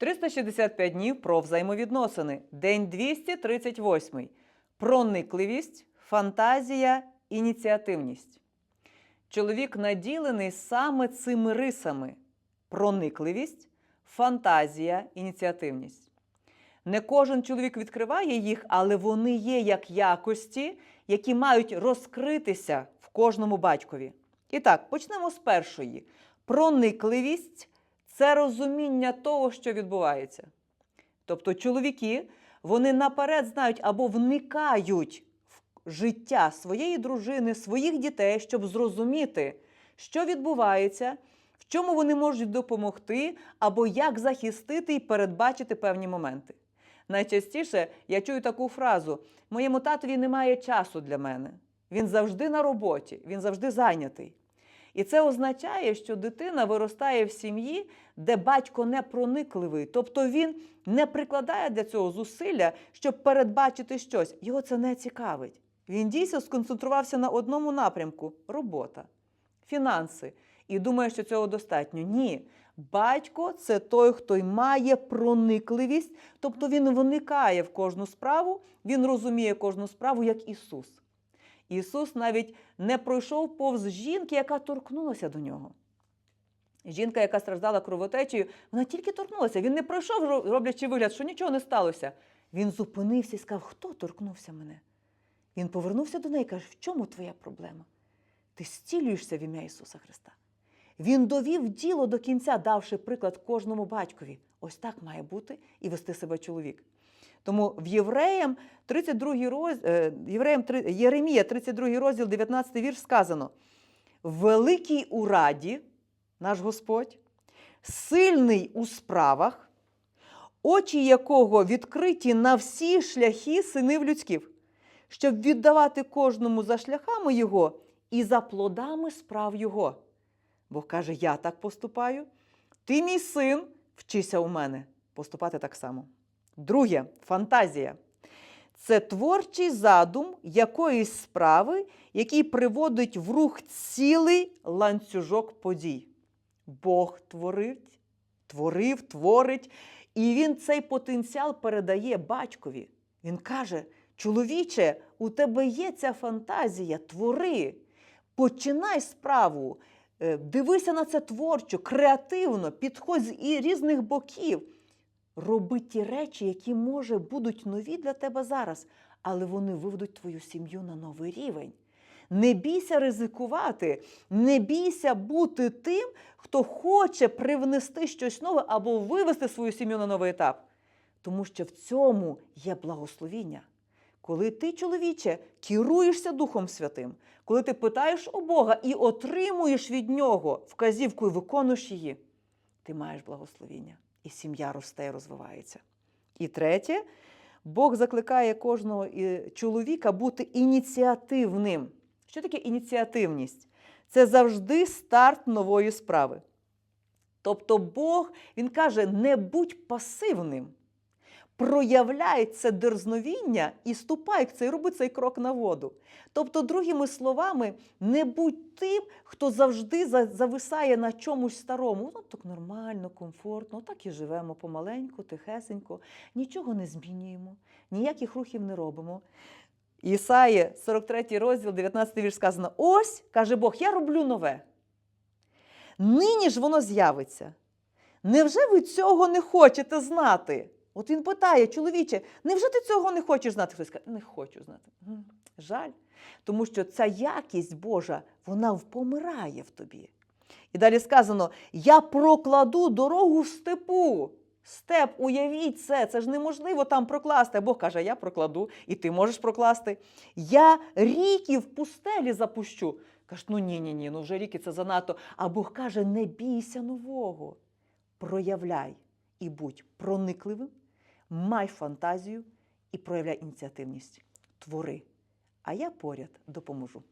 365 днів про взаємовідносини. День 238. Проникливість, фантазія, ініціативність. Чоловік наділений саме цими рисами: проникливість, фантазія, ініціативність. Не кожен чоловік відкриває їх, але вони є як якості, які мають розкритися в кожному батькові. І так, почнемо з першої. Проникливість це розуміння того, що відбувається. Тобто чоловіки вони наперед знають або вникають в життя своєї дружини, своїх дітей, щоб зрозуміти, що відбувається, в чому вони можуть допомогти, або як захистити і передбачити певні моменти. Найчастіше я чую таку фразу: моєму татові немає часу для мене. Він завжди на роботі, він завжди зайнятий. І це означає, що дитина виростає в сім'ї, де батько не проникливий, тобто він не прикладає для цього зусилля, щоб передбачити щось. Його це не цікавить. Він дійсно сконцентрувався на одному напрямку робота, фінанси. І думає, що цього достатньо. Ні. Батько це той, хто й має проникливість, тобто він вникає в кожну справу, він розуміє кожну справу, як Ісус. Ісус навіть не пройшов повз жінки, яка торкнулася до нього. Жінка, яка страждала кровотечею, вона тільки торкнулася. Він не пройшов, роблячи вигляд, що нічого не сталося. Він зупинився і сказав, хто торкнувся мене? Він повернувся до неї і каже, в чому твоя проблема? Ти зцілюєшся в ім'я Ісуса Христа. Він довів діло до кінця, давши приклад кожному батькові. Ось так має бути і вести себе чоловік. Тому в Євреям 32 розділ, Євреям, Єремія, 32 розділ, 19 вірш сказано: Великий у раді, наш Господь, сильний у справах, очі якого відкриті на всі шляхи синів людських, щоб віддавати кожному за шляхами Його і за плодами справ Його. Бог каже: Я так поступаю, ти, мій син, вчися у мене поступати так само. Друге фантазія. Це творчий задум якоїсь справи, який приводить в рух цілий ланцюжок подій. Бог творить, творив, творить, і він цей потенціал передає батькові. Він каже: чоловіче, у тебе є ця фантазія, твори, починай справу, е, дивися на це творчо, креативно, підходь з різних боків. Роби ті речі, які, може, будуть нові для тебе зараз, але вони виведуть твою сім'ю на новий рівень. Не бійся ризикувати, не бійся бути тим, хто хоче привнести щось нове або вивести свою сім'ю на новий етап. Тому що в цьому є благословіння. Коли ти, чоловіче, керуєшся Духом Святим, коли ти питаєш у Бога і отримуєш від Нього вказівку і виконуєш її, ти маєш благословіння і сім'я росте розвивається. І третє, Бог закликає кожного чоловіка бути ініціативним. Що таке ініціативність? Це завжди старт нової справи. Тобто Бог, Він каже, не будь пасивним. Проявляй це дерзновіння і ступай в цей, роби цей крок на воду. Тобто, другими словами, не будь тим, хто завжди зависає на чомусь старому. Ну, так нормально, комфортно, так і живемо помаленьку, тихесенько, нічого не змінюємо, ніяких рухів не робимо. Ісаї, 43 розділ, 19 вірш сказано: ось, каже Бог, я роблю нове. Нині ж воно з'явиться. Невже ви цього не хочете знати? От він питає, чоловіче, невже ти цього не хочеш знати? Хтось каже, не хочу знати. Жаль. Тому що ця якість Божа, вона помирає в тобі. І далі сказано: я прокладу дорогу в степу. Степ, уявіть це, це ж неможливо там прокласти. Бог каже, я прокладу, і ти можеш прокласти. Я ріки в пустелі запущу. Каже, ну ні, ні, ні, ну вже ріки це занадто. А Бог каже, не бійся нового. Проявляй і будь проникливим, май фантазію і проявляй ініціативність. Твори. А я поряд допоможу.